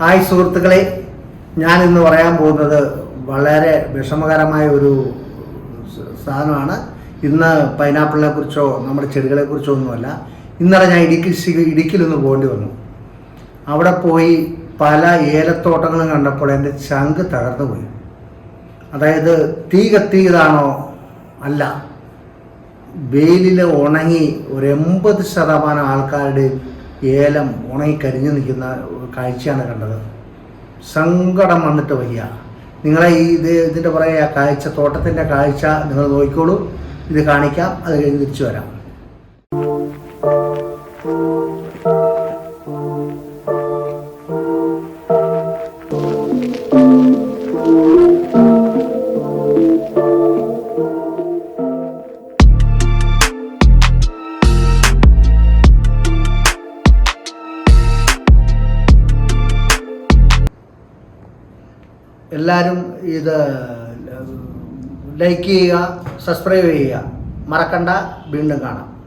Hi സുഹൃത്തുക്കളെ ഞാൻ ഇന്ന് പറയാൻ പോകുന്നത് വളരെ വിഷമകരമായ ഒരു സാധനമാണ്. ഇന്ന് പൈനാപ്പിളിനെ കുറിച്ചോ നമ്മുടെ ചെടികളെ കുറിച്ചോ ഒന്നുമല്ല. ഇന്നലെ ഞാൻ ഇടുക്കി ഇടുക്കിയിലൊന്ന് പോകേണ്ടി വന്നു. അവിടെ പോയി പല ഏലത്തോട്ടങ്ങളും കണ്ടപ്പോൾ എന്റെ ചങ്ക് തകർന്നു പോയി. അതായത് തീ കത്തിയതാണോ അല്ല. വെയിലിൽ ഉണങ്ങി ഒരു എൺപത് ശതമാനം ആൾക്കാരുടെ ഏലം ഉണങ്ങി കരിഞ്ഞു നിൽക്കുന്ന കാഴ്ചയാണ് കണ്ടത്. സങ്കടം വന്നിട്ട് വയ്യ. നിങ്ങളെ ഈ ഇത് ഇതിന്റെ പുറകെ കാഴ്ച തോട്ടത്തിന്റെ കാഴ്ച നിങ്ങൾ നോക്കിക്കോളൂ. ഇത് കാണിക്കാം അത് കഴിഞ്ഞ് തിരിച്ചു വരാം. എല്ലാവരും ഇത് ലൈക്ക് ചെയ്യുക സബ്സ്ക്രൈബ് ചെയ്യുക. മറക്കണ്ട. വീണ്ടും കാണാം.